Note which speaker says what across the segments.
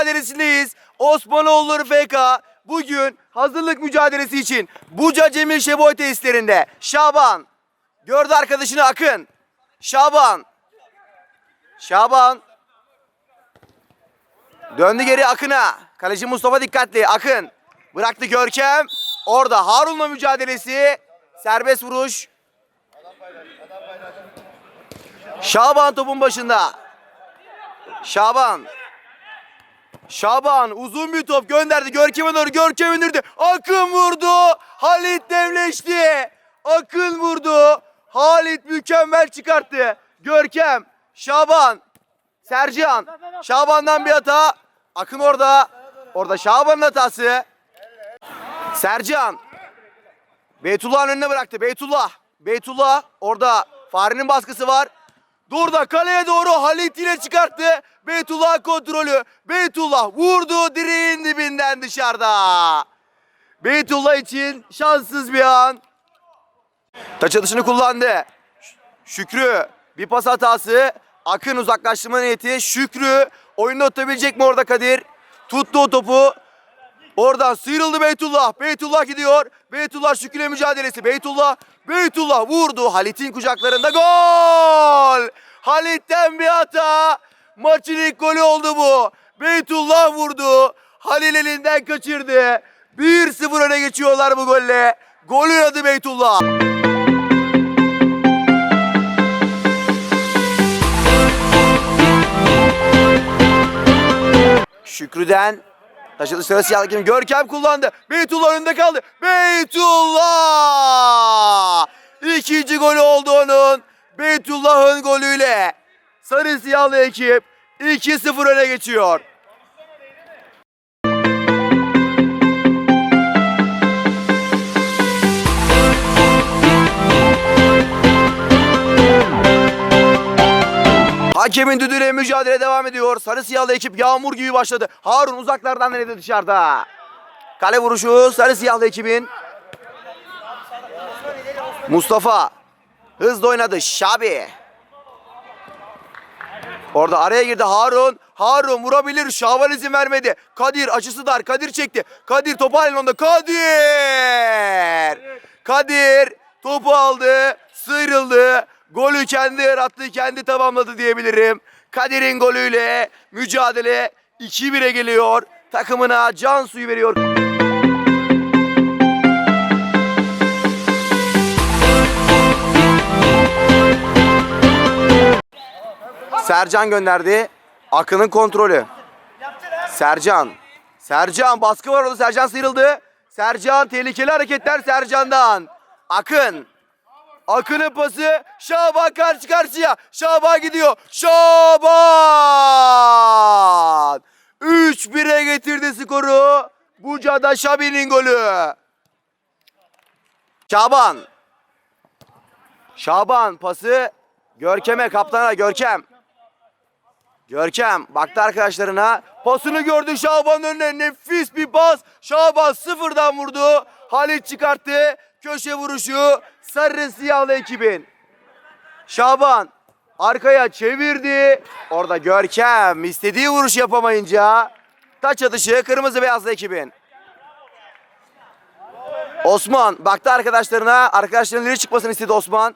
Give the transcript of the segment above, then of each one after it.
Speaker 1: mücadelesindeyiz. Osmanoğulları FK bugün hazırlık mücadelesi için Buca Cemil Şeboy tesislerinde. Şaban gördü arkadaşını Akın. Şaban. Şaban. Döndü geri Akın'a. Kaleci Mustafa dikkatli. Akın. Bıraktı Görkem. Orada Harun'la mücadelesi. Serbest vuruş. Şaban topun başında. Şaban. Şaban uzun bir top gönderdi. Görkem'e doğru. Görkem indirdi. Akın vurdu. Halit devleşti. Akın vurdu. Halit mükemmel çıkarttı. Görkem. Şaban. Sercan. Şaban'dan bir hata. Akın orada. Orada Şaban'ın hatası. Sercan. Beytullah'ın önüne bıraktı. Beytullah. Beytullah. Orada Fahri'nin baskısı var. Durda kaleye doğru Halit ile çıkarttı. Beytullah kontrolü. Beytullah vurdu direğin dibinden dışarıda. Beytullah için şanssız bir an. Taç atışını kullandı. Şükrü bir pas hatası. Akın uzaklaştırma niyeti. Şükrü oyunda tutabilecek mi orada Kadir? Tuttu o topu. Oradan sıyrıldı Beytullah. Beytullah gidiyor. Beytullah Şükrü'yle mücadelesi. Beytullah, Beytullah vurdu. Halit'in kucaklarında gol. Halit'ten bir hata. Maçın ilk golü oldu bu. Beytullah vurdu. Halil elinden kaçırdı. 1-0 öne geçiyorlar bu golle. Golün adı Beytullah. Şükrü'den taşıdı sıra siyah hakem Görkem kullandı. Beytullah önünde kaldı. Beytullah! İkinci golü oldu onun. Beytullah'ın golüyle sarı siyahlı ekip 2-0 öne geçiyor. Hakemin düdüğüyle mücadele devam ediyor. Sarı siyahlı ekip yağmur gibi başladı. Harun uzaklardan denedi dışarıda. Kale vuruşu sarı siyahlı ekibin. Mustafa hızlı oynadı. Şabi. Orada araya girdi Harun. Harun vurabilir. Şaban izin vermedi. Kadir açısı dar. Kadir çekti. Kadir topu halin onda. Kadir. Kadir topu aldı. Sıyrıldı. Golü kendi yarattı. Kendi tamamladı diyebilirim. Kadir'in golüyle mücadele 2-1'e geliyor. Takımına can suyu veriyor. Sercan gönderdi. Akın'ın kontrolü. Sercan. Sercan baskı var orada. Sercan sıyrıldı. Sercan tehlikeli hareketler Sercan'dan. Akın. Akın'ın pası. Şaban karşı karşıya. Şaban gidiyor. Şaban. 3-1'e getirdi skoru. Buca'da Şabi'nin golü. Şaban. Şaban pası Görkem'e kaptana Görkem. Görkem baktı arkadaşlarına. Pasını gördü Şaban önüne. Nefis bir pas. Şaban sıfırdan vurdu. Halit çıkarttı. Köşe vuruşu. Sarı siyahlı ekibin. Şaban arkaya çevirdi. Orada Görkem istediği vuruş yapamayınca taç atışı kırmızı beyazlı ekibin. Osman baktı arkadaşlarına. Arkadaşlarının ileri çıkmasını istedi Osman.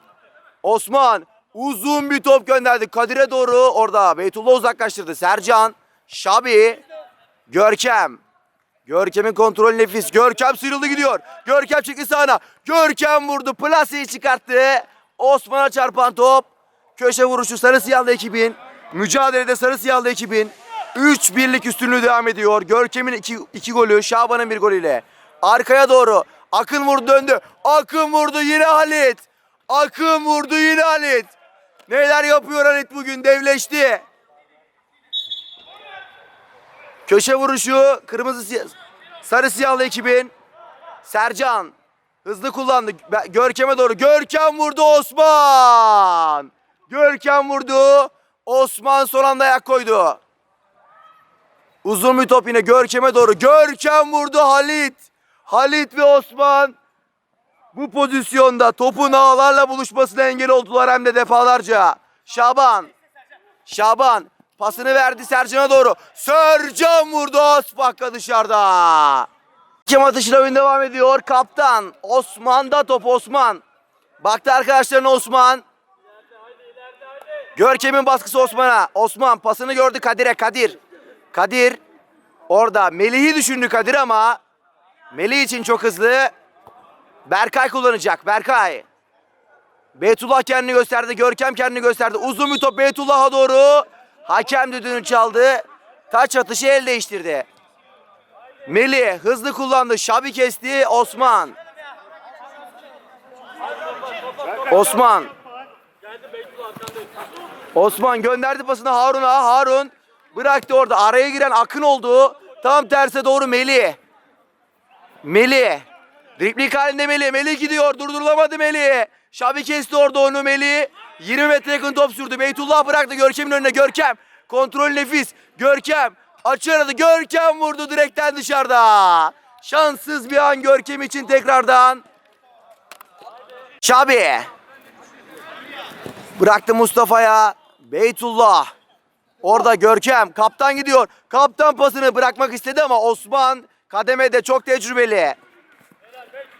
Speaker 1: Osman uzun bir top gönderdi Kadir'e doğru. Orada Beytullah uzaklaştırdı. Sercan, Şabi, Görkem. Görkem'in kontrolü nefis. Görkem sıyrıldı gidiyor. Görkem çıktı sağına. Görkem vurdu. Plaseyi çıkarttı. Osman'a çarpan top. Köşe vuruşu sarı siyahlı ekibin. Mücadelede sarı siyahlı ekibin. 3 birlik üstünlüğü devam ediyor. Görkem'in 2 iki golü. Şaban'ın bir golüyle. Arkaya doğru. Akın vurdu döndü. Akın vurdu yine Halit. Akın vurdu yine Halit. Neler yapıyor Halit bugün devleşti. Köşe vuruşu kırmızı siyah, sarı siyahlı ekibin. Sercan hızlı kullandı. Görkem'e doğru. Görkem vurdu Osman. Görkem vurdu. Osman son anda ayak koydu. Uzun bir top yine Görkem'e doğru. Görkem vurdu Halit. Halit ve Osman bu pozisyonda topun ağlarla buluşmasına engel oldular hem de defalarca. Şaban. Şaban pasını verdi Sercan'a doğru. Sercan vurdu Osbakka dışarıda. Kim atışıyla oyun devam ediyor. Kaptan Osman'da top Osman. Baktı arkadaşlarına Osman. Görkem'in baskısı Osman'a. Osman pasını gördü Kadir'e. Kadir. Kadir. Orada Melih'i düşündü Kadir ama Melih için çok hızlı. Berkay kullanacak. Berkay. Beytullah kendini gösterdi. Görkem kendini gösterdi. Uzun bir top Beytullah'a doğru. Hakem düdüğünü çaldı. Taç atışı el değiştirdi. Melih hızlı kullandı. Şabi kesti. Osman. Osman. Osman gönderdi pasını Harun'a. Harun bıraktı orada. Araya giren Akın oldu. Tam terse doğru Melih. Melih. Driplik halinde Melih. Melih gidiyor. Durdurulamadı Melih. Şabi kesti orada onu Melih. 20 metre yakın top sürdü. Beytullah bıraktı Görkem'in önüne. Görkem. Kontrol nefis. Görkem. Açı aradı. Görkem vurdu direkten dışarıda. Şanssız bir an Görkem için tekrardan. Şabi. Bıraktı Mustafa'ya. Beytullah. Orada Görkem. Kaptan gidiyor. Kaptan pasını bırakmak istedi ama Osman kademede çok tecrübeli.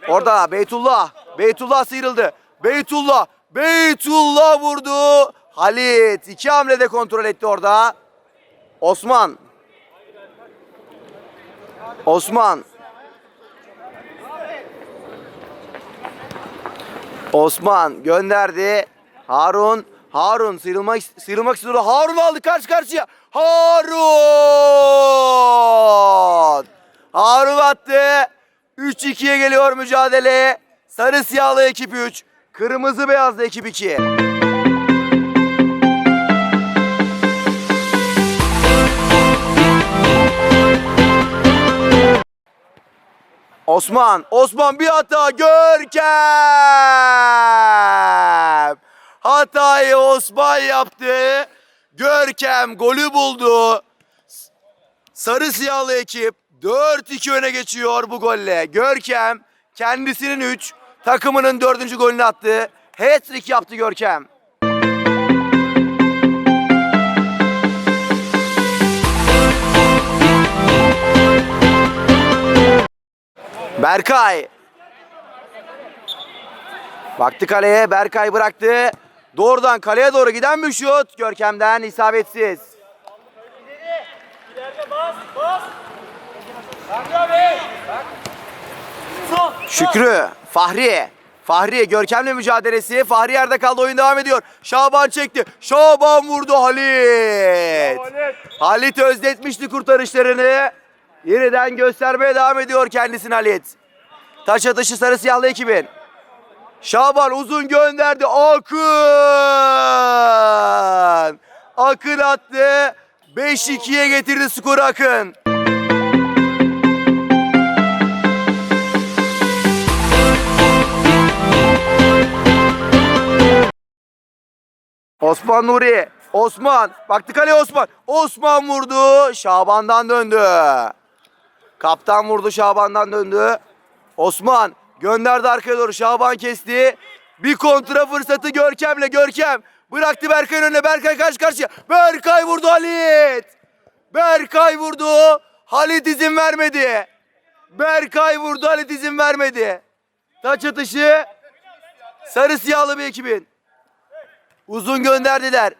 Speaker 1: Orada Beytullah. Beytullah sıyrıldı. Beytullah. Beytullah vurdu. Halit iki hamlede kontrol etti orada. Osman. Osman. Osman gönderdi. Harun. Harun sıyrılmak sıyrılmak istiyor. Harun aldı karşı karşıya. Harun. Harun attı. 3-2'ye geliyor mücadele. Sarı siyahlı ekip 3. Kırmızı beyazlı ekip 2. Osman, Osman bir hata Görkem. Hatayı Osman yaptı. Görkem golü buldu. Sarı siyahlı ekip 4-2 öne geçiyor bu golle. Görkem kendisinin 3, takımının 4. golünü attı. Hat-trick yaptı Görkem. Berkay. Baktı kaleye. Berkay bıraktı. Doğrudan kaleye doğru giden bir şut. Görkem'den isabetsiz. Şükrü, Fahri. Fahri Görkem'le mücadelesi. Fahri yerde kaldı. Oyun devam ediyor. Şaban çekti. Şaban vurdu Halit. Halit özletmişti kurtarışlarını. Yeniden göstermeye devam ediyor kendisini Halit. Taç atışı sarı siyahlı ekibin. Şaban uzun gönderdi. Akın. Akın attı. 5-2'ye getirdi skoru Akın. Osman Nuri. Osman. Baktı kaleye Osman. Osman vurdu. Şaban'dan döndü. Kaptan vurdu Şaban'dan döndü. Osman gönderdi arkaya doğru. Şaban kesti. Bir kontra fırsatı Görkem'le. Görkem bıraktı Berkay'ın önüne. Berkay karşı karşıya. Berkay vurdu Halit. Berkay vurdu. Halit izin vermedi. Berkay vurdu. Halit izin vermedi. Taç atışı. Sarı siyahlı bir ekibin. Uzun gönderdiler.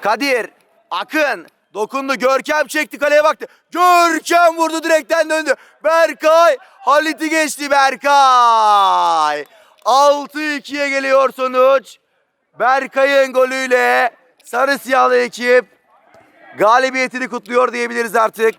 Speaker 1: Kadir, Akın dokundu. Görkem çekti kaleye baktı. Görkem vurdu direkten döndü. Berkay Halit'i geçti Berkay. 6-2'ye geliyor sonuç. Berkay'ın golüyle sarı siyahlı ekip galibiyetini kutluyor diyebiliriz artık.